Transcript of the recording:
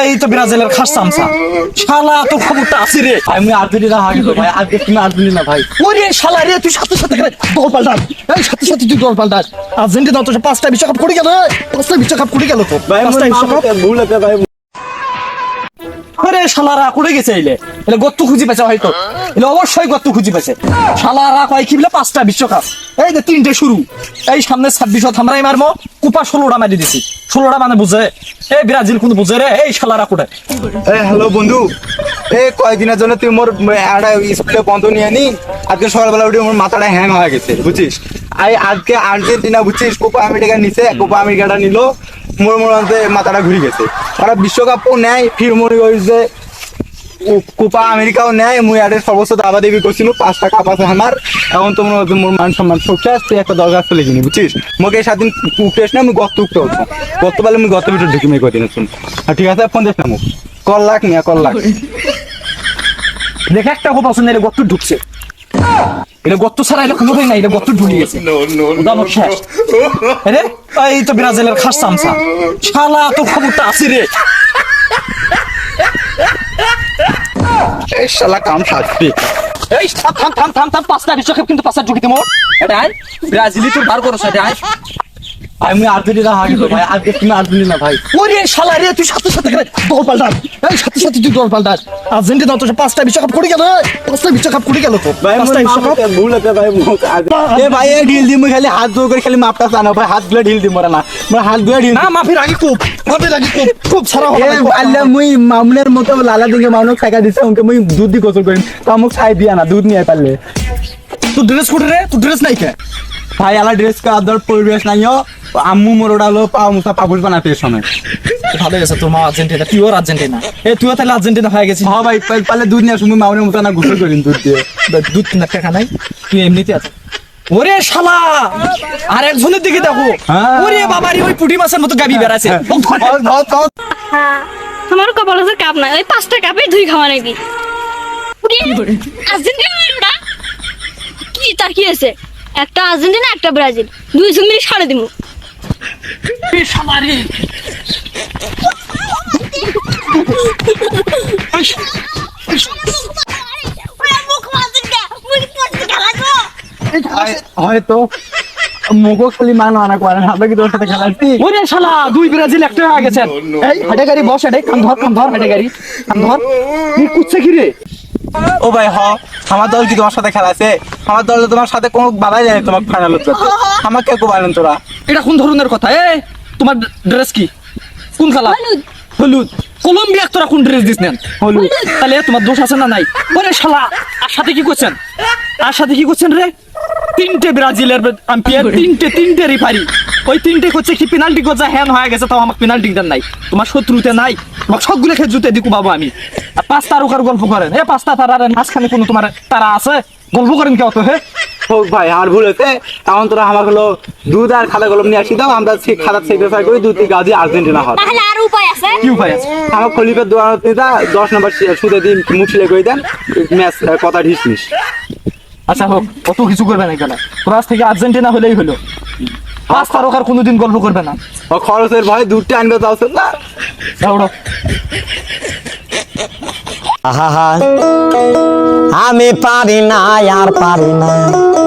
এই তো ব্রাজিলের খাস চামচা। শালা তো খবরটা আছে রে। ভাই আমি আর্জেন্টিনা হারি তো ভাই। আজকে তুমি আর্জেন্টিনা ভাই। ওরে শালা রে তুই সাথে সাথে করে দল পাল্টাস। এই সাথে সাথে তুই দল পাল্টাস। আর্জেন্টিনা তো পাঁচটা বিশ্বকাপ করে গেল পাঁচটা বিশ্বকাপ করে গেল তো। ভাই পাঁচটা বিশ্বকাপ। ভুল ভাই আরে শালারা করে গেছে এলে। এলে গত্তু খুঁজি পেছে হয়তো। এলে অবশ্যই গত্তু খুঁজি পেছে শালারা কয় কি বলে, পাঁচটা বিশ্বকাপ। এই যে তিনটে শুরু। এই সামনে ছাব্বিশ আমরাই মারবো কুপা ষোলোটা মারি দিছি। ষোলোটা মানে বুঝে। এই ব্রাজিল কোন বুঝে রে? এই শালারা কোটে এ, হ্যালো বন্ধু। এই কয়েকদিনের জন্য তুই মোর একটা স্কুলে বন্ধ নিয়ে নি আজকে সকালবেলা উঠে মোর মাথাটা হ্যাং হয়ে গেছে, বুঝছিস? আই, আজকে আর্জেন্টিনা, বুঝছিস? কোপা আমেরিকা নিছে কোপা আমেরিকাটা নিল। মোর মধ্যে মাথাটা ঘুরে গেছে। ওরা বিশ্বকাপও নেয় ফির মনে করিছে কোপা আমেরিকাও নেয় মুই আরে সর্বোচ্চ দাবা দেবী করছিল পাঁচ টাকা পাশে আমার এখন তো হচ্ছে মোর মান সম্মান সবচে আসছে একটা দরকার চলে কিনি বুঝছিস মোকে এই সাতদিন উঠে না আমি গত উঠতে হতো গত পালে আমি গত ভিতরে ঢুকি মেয়ে কদিন শুন ঠিক আছে, ফোন মুখ কল লাখ মিয়া, কল লাখ দেখে, একটা পছন্দ এটা গত্তু ঢুকছে। এটা গত্তু ছাড়া এটা কোনোদিন নাই এটা গত্তু ঢুকে গেছে। উদাহরণ শেষ। আরে এই তো ব্রাজিলের খাস চামচা। শালা তো খবরটা আছে রে। এই শালা কাম থাকবে। এই থাম থাম থাম থাম পাঁচটা বিশ্বকাপ কিন্তু পাঁচটা ঢুকিতে মোর। এটা ব্রাজিলই তো বার করছ এটা আমি হারি তো ভাই আজকে তুমি আর্জেন্টিনা ভাই। ওরে শালা রে তুই সাথে সাথে দল পাল্টাস এই সাথে সাথে তুই দল পাল্টাস আর্জেন্টিনা তো পাঁচটা বিশ্বকাপ করে গেল পাঁচটা বিশ্বকাপ করে গেল তো। পাঁচটা বিশ্বকাপ। ভুল হতে ভাই এ ভাই এ ঢিল দিমু খালি হাত জোর করে খালি মাপটা জানো ভাই হাতগুলো ঢিল দিমু না। মোর হাতগুলো ঢিল না মাফির আগে খুব আগে খুব খুব সারা এ আল্লাহ মুই মামুনের মতো লালা দিকে মামুনক ছাকা দিছে ওকে মুই দুধ দি গোসল করিম তো আমাক ছাই দিয়া না দুধ নিয়ে পারলে তুই ড্রেস কোটে রে তুই ড্রেস নাই কে ভাই আলা ড্রেস কা আদর পরিবেশ নাইও আম্মু মোর ওড়ালো পা মুসা পাপুস বানাতে সময়। ভালো গেছে তোর মা আর্জেন্টিনা তুইও আর্জেন্টিনা এ তুইও তাহলে আর্জেন্টিনা হয়ে গেছিস হ্যাঁ ভাই পারলে দুধ নিয়ে মতো না গোসল করিম দুধ দিয়ে। দুধ টাকা নাই। তুই এমনিতে আছে। ওরে শালা! আর একজনের দিকে দেখো। হ্যাঁ। ওরে বাবা রে ওই পুটি মাছের মতো গাবি বেড়াছে ধর। হ্যাঁ আমার কপাল আছে কাপ নাই। ওই পাঁচটা কাপে দুই খাওয়া নাকি আর্জেন্টিনা কি তার কি আছে একটা আর্জেন্টিনা একটা ব্রাজিল। দুই সঙ্গে মিলে সাড়ে দিব শালা হয়তো। মুখও খালি মান মানা করেন আমরা কি তোর সাথে খেলাচ্ছি? ওরে শালা দুই ব্রাজিল একটা হয়ে গেছেন এই হেঁটে গাড়ি বস হেঁটে কান ধর কান ধর হেঁটে গাড়ি কান ধর। কি কুচ্ছে কি রে? ও ভাই হ আমার দল কি তোমার সাথে খেলাছে? আমার দল তো তোমার সাথে কোনো বাধাই যায় তোমাকে ফাইনাল আমাকে কেউ পারেন তোরা। এটা কোন ধরনের কথা? এ তোমার ড্রেস কি? কোন কালার হলুদ। কলম্বিয়া তোরা কোন ড্রেস দিস নেন? হলুদ। তাহলে তোমার দোষ আছে না নাই? ওরে শালা আর সাথে কি করছেন? আর সাথে কি করছেন রে? তিনটে ব্রাজিলের আম্পায়ার তিনটে তিনটে রেফারি ওই তিনটে করছে কি পেনাল্টি করছে? হ্যান হয়ে গেছে তাও আমাকে পেনাল্টি দেন নাই। তোমার শত্রুতে নাই। তোমাকে সবগুলো খেয়ে জুতে দিকু বাবু আমি। আর পাঁচ তারকার গল্প করেন। এ পাঁচ তারার মাঝখানে কোনো তোমার তারা আছে? গল্প করেন কেউ তো হে? হোক ভাই আমার ভুল হয়েছে। এখন তোরা আমার হলো দুধ আর খাতা কলম নিয়ে আসি দাও আমরা সেই খাতা সেগ্রিফাই করি দুধ গাজি আর্জেন্টিনা হবে তাহলে আর উপায় আছে? কি উপায় আছে? আমার খলিফের দোকান নিতা দশ নম্বর সুদে দিন মুছিলে করে দেন ম্যাচ কথা ঢিসমিস আচ্ছা হোক অত কিছু করবে না কেন আজ থেকে আর্জেন্টিনা হলেই হলো। পাঁচ তারকার কোনোদিন গল্প করবে না। ও খরচের ভয় দুধটা আনবে তাও না। দৌড়ো আহা। আমি পারি না আর পারি না।